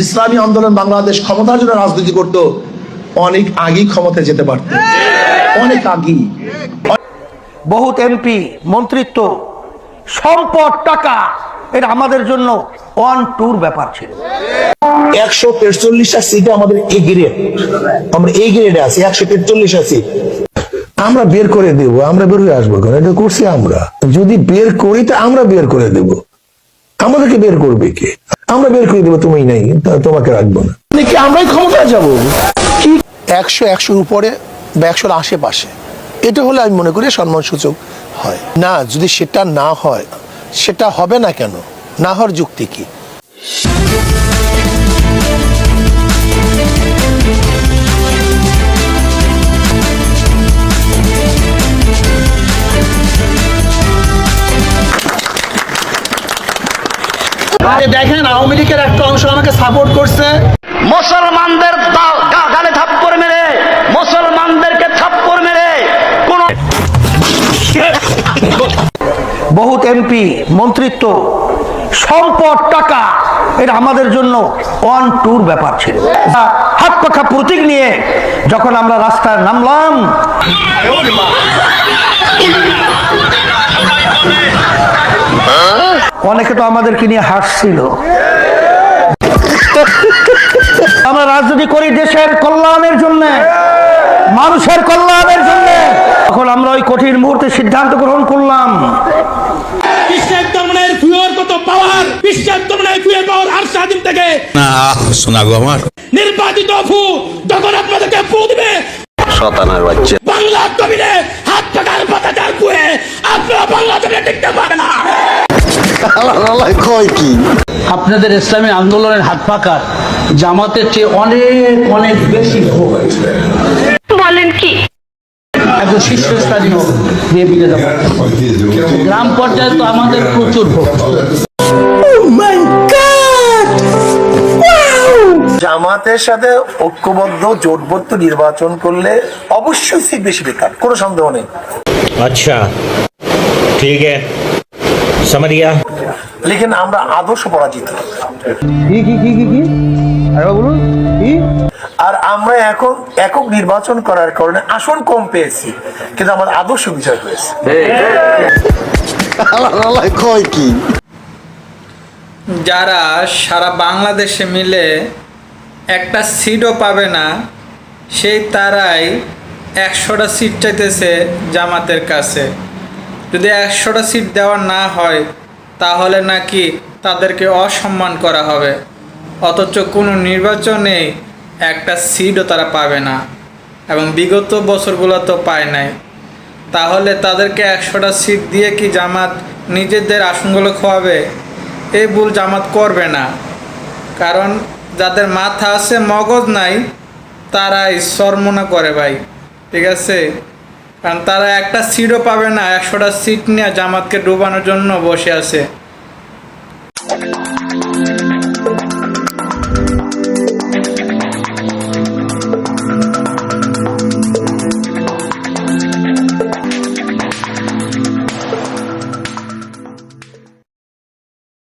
ইসলামী আন্দোলন বাংলাদেশ ক্ষমতার জন্য রাজনীতি করত অনেক আগেই ক্ষমতায় যেতে পারত। অনেক আগেই। বহুত এমপি মন্ত্রিত্ব সম্পদ টাকা এটা আমাদের জন্য অন টুর ব্যাপার ছিল। একশো তেরচল্লিশটা সিটে আমাদের এ গ্রেড। আমরা এই গ্রেডে আছি একশো তেরচল্লিশটা সিট। আমরা বের করে দেব আমরা বের হয়ে আসব কেন এটা করছি আমরা। যদি বের করি তো আমরা বের করে দেব। আমাদেরকে বের করবে কে? আমরা বের করে দেবো তুমি নাই তোমাকে রাখব না। কি আমরাই ক্ষমতা যাব? কি? একশো একশোর উপরে বা একশোর আশেপাশে এটা হলে আমি মনে করি সম্মান সূচক হয়। না যদি সেটা না হয় সেটা হবে না কেন? না হওয়ার যুক্তি কি? দেখেন আওয়ামী লীগের একটা অংশ আমাকে সাপোর্ট করছে। মুসলমানদের গালে থাপ্পড় মেরে মুসলমানদেরকে থাপ্পড় মেরে কোন বহুত এমপি মন্ত্রিত্ব সম্পদ টাকা এটা আমাদের জন্য অন টুর ব্যাপার ছিল। হাত পাখা প্রতীক নিয়ে যখন আমরা রাস্তায় নামলাম অনেকে তো আমাদেরকে নিয়ে হাসছিল। আমরা রাজনীতি করি দেশের কল্যাণের জন্য মানুষের কল্যাণের জন্য। তখন আমরা ওই কঠিন মুহূর্তে সিদ্ধান্ত গ্রহণ করলাম। নির্বাচিত ফু যখন আপনাদেরকে ফু দিবে বাংলা কবিরে হয় কি? আপনাদের ইসলামী আন্দোলনের হাত পাকা জামাতের চেয়ে অনেক অনেক বেশি বলেন কি? গ্রাম পর্যায়ে তো আমাদের প্রচুর oh জামাতের সাথে ঐক্যবদ্ধ জোটবদ্ধ নির্বাচন করলে অবশ্যই সিট বেশি বেকার কোনো সন্দেহ নেই। আচ্ছা ঠিক আছে। সামারিয়া। লেকিন আমরা আদর্শ পরাজিত। কি কি কি কি বলুন কি? আর আমরা এখন একক নির্বাচন করার কারণে আসন কম পেয়েছি কিন্তু আমাদের আদর্শ বিজয় হয়েছে। যারা সারা বাংলাদেশে মিলে একটা সিটও পাবে না সেই তারাই একশোটা সিট চাইতেছে জামাতের কাছে। যদি একশোটা সিট দেওয়া না হয়, তাহলে নাকি তাদেরকে অসম্মান করা হবে। অথচ কোনো নির্বাচনে একটা সিটও তারা পাবে না এবং বিগত বছরগুলো তো পায় নাই। তাহলে তাদেরকে একশোটা সিট দিয়ে কি জামাত নিজেদের আসনগুলো খোয়াবে? এই ভুল জামাত করবে না। কারণ যাদের মাথা আছে, মগজ নাই, তারাই সরমনা করে ভাই। ঠিক আছে? কারণ তারা একটা সিটও পাবে না একশোটা সিট নিয়ে জামাতকে ডুবানোর জন্য বসে আছে।